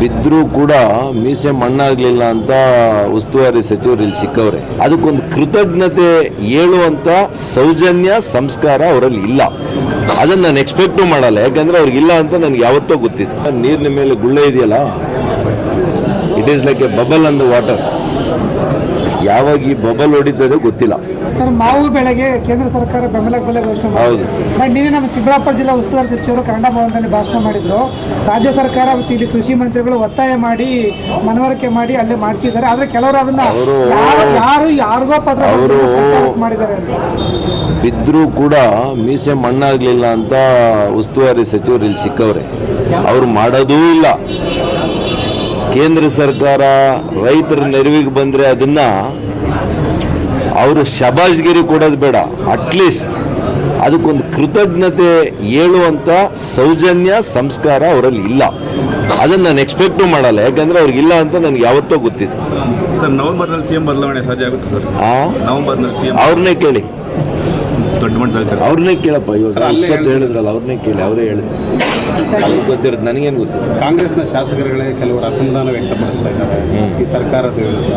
ಬಿದ್ದರೂ ಕೂಡ ಮೀಸೆ ಮಣ್ಣಾಗಲಿಲ್ಲ ಅಂತ ಉಸ್ತುವಾರಿ ಸಚಿವರು ಇಲ್ಲಿ ಸಿಕ್ಕವ್ರೆ. ಅದಕ್ಕೊಂದು ಕೃತಜ್ಞತೆ ಹೇಳುವಂಥ ಸೌಜನ್ಯ ಸಂಸ್ಕಾರ ಅವರಲ್ಲಿ ಇಲ್ಲ. ಅದನ್ನು ನಾನು ಎಕ್ಸ್ಪೆಕ್ಟು ಮಾಡಲ್ಲ. ಅವ್ರಿಗೆ ಇಲ್ಲ ಅಂತ ನನಗೆ ಯಾವತ್ತೋ ಗೊತ್ತಿತ್ತು ನೀರಿನ ಮೇಲೆ ಗುಳ್ಳೆ ಇದೆಯಲ್ಲ? It is like a bubble and water ಯಾವಾಗ ಈ ಬಬಲ್ ಹೊಡಿತದೆ ಗೊತ್ತಿಲ್ಲ. ಸರ್ ಮಾವು ಬೆಳೆಗೆ ಕೇಂದ್ರ ಸರ್ಕಾರ ಬೆಂಬಲ ಬೆಲೆ ಘೋಷಣೆ ಹೌದು. ಬಟ್ ನಿನ್ನೆ ನಮ್ಮ ಚಿಕ್ಕಬಳ್ಳಾಪುರ ಜಿಲ್ಲಾ ಉಸ್ತುವಾರಿ ಸಚಿವರು ಕನ್ನಡ ಭವನದಲ್ಲಿ ಭಾಷಣ ಮಾಡಿದ್ರು. ರಾಜ್ಯ ಸರ್ಕಾರ ಮತ್ತು ಇಲ್ಲಿ ಕೃಷಿ ಮಂತ್ರಿಗಳು ಒತ್ತಾಯ ಮಾಡಿ ಮನವರಿಕೆ ಮಾಡಿ ಅಲ್ಲೇ ಮಾಡಿಸಿದ್ದಾರೆ. ಆದ್ರೆ ಕೆಲವರು ಅದನ್ನ ಯಾರು ಯಾರು ಯಾರಿಗೋ ಪತ್ರ ಅವರು- ಮಾಡಿದ್ದಾರೆ. ಬಿದ್ದರೂ ಕೂಡ ಮೀಸೆ ಮಣ್ಣಾಗಲಿಲ್ಲ ಅಂತ ಉಸ್ತುವಾರಿ ಸಚಿವರು ಇಲ್ಲಿ ಸಿಕ್ಕವ್ರೆ. ಅವ್ರು ಮಾಡೋದೂ ಇಲ್ಲ. ಕೇಂದ್ರ ಸರ್ಕಾರ ರೈತರ ನೆರವಿಗೆ ಬಂದರೆ ಅದನ್ನು ಅವರು ಶಬಾಜ್ಗಿರಿ ಕೊಡೋದು ಬೇಡ. ಅಟ್ಲೀಸ್ಟ್ ಅದಕ್ಕೊಂದು ಕೃತಜ್ಞತೆ ಹೇಳುವಂಥ ಸೌಜನ್ಯ ಸಂಸ್ಕಾರ ಅವರಲ್ಲಿ ಇಲ್ಲ. ಅದನ್ನು ನಾನು ಎಕ್ಸ್ಪೆಕ್ಟು ಮಾಡಲ್ಲ. ಯಾಕಂದರೆ ಅವ್ರಿಗಿಲ್ಲ ಅಂತ ನನಗೆ ಯಾವತ್ತೋ ಗೊತ್ತಿದೆ ಸರ್ ನವೆಂಬರ್ನಲ್ಲಿ ಸಿಎಂ ಬದಲಾವಣೆ ಸಾಧ್ಯ ಆಗುತ್ತೆ ಸರ್. ಆ? ಸಿ ಸಿಎಂ ಅವ್ರನ್ನೇ ಕೇಳಿ. ದೊಡ್ಡ ಮಟ್ಟದಲ್ಲಿ ಸರ್ ಅವ್ರನ್ನೇ ಕೇಳಪ್ಪ ಇವಾಗ ಹೇಳಿದ್ರಲ್ಲ ಅವ್ರನ್ನೇ ಕೇಳಿ ಅವರೇ ಹೇಳಿದ್ರು. ಅವ್ರಿಗೆ ಗೊತ್ತಿರೋದು ನನಗೇನು ಗೊತ್ತು ಕಾಂಗ್ರೆಸ್ನ ಶಾಸಕರುಗಳೇ ಕೆಲವರು ಅಸಮಾಧಾನ ವ್ಯಕ್ತಪಡಿಸ್ತಾ ಇದ್ದಾರೆ. ಈ ಸರ್ಕಾರದ ವಿರುದ್ಧ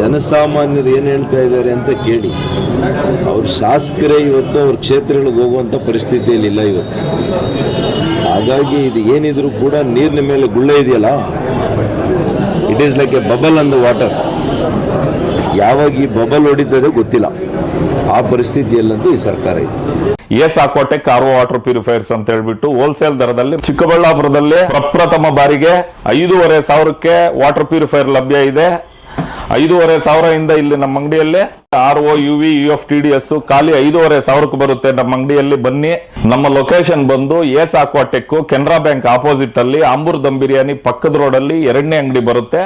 ಜನಸಾಮಾನ್ಯರು ಏನು ಹೇಳ್ತಾ ಇದ್ದಾರೆ ಅಂತ ಕೇಳಿ. ಅವ್ರ ಶಾಸಕರೇ ಇವತ್ತು ಅವ್ರ ಕ್ಷೇತ್ರಗಳಿಗೆ ಹೋಗುವಂಥ ಪರಿಸ್ಥಿತಿಯಲ್ಲಿ ಇಲ್ಲ ಇವತ್ತು. ಹಾಗಾಗಿ ಇದು ಏನಿದ್ರು ಕೂಡ ನೀರಿನ ಮೇಲೆ ಗುಳ್ಳೆ ಇದೆಯಲ್ಲ? It is like a bubble and water ಯಾವಾಗ ಈ ಬಬಲ್ ಹೊಡಿತದೆ ಗೊತ್ತಿಲ್ಲ. ಆ ಪರಿಸ್ಥಿತಿಯಲ್ಲಂತೂ ಈ ಸರ್ಕಾರ ಇದೆ. S Aquatech R water purifiers ಅಂತ ಹೇಳ್ಬಿಟ್ಟು ಹೋಲ್ಸೇಲ್ ದರದಲ್ಲಿ ಚಿಕ್ಕಬಳ್ಳಾಪುರದಲ್ಲಿ ಪ್ರಪ್ರಥಮ ಬಾರಿಗೆ ಐದೂವರೆ ಸಾವಿರಕ್ಕೆ ವಾಟರ್ ಪ್ಯೂರಿಫೈರ್ ಲಭ್ಯ ಇದೆ. ಐದೂವರೆ ಸಾವಿರದಿಂದ ಇಲ್ಲಿ ನಮ್ಮ ಅಂಗಡಿಯಲ್ಲಿ R O U V U F T D S ಖಾಲಿ ಐದೂವರೆ ಸಾವಿರಕ್ಕೆ ಬರುತ್ತೆ ನಮ್ಮ ಅಂಗಡಿಯಲ್ಲಿ. ಬನ್ನಿ, ನಮ್ಮ ಲೊಕೇಶನ್ ಬಂದು S Aquatech Canara bank opposite ಅಲ್ಲಿ ಆಂಬೂರ್ ದಮ್ ಬಿರಿಯಾನಿ ಪಕ್ಕದ ರೋಡ್ ಅಲ್ಲಿ ಎರಡನೇ ಅಂಗಡಿ ಬರುತ್ತೆ.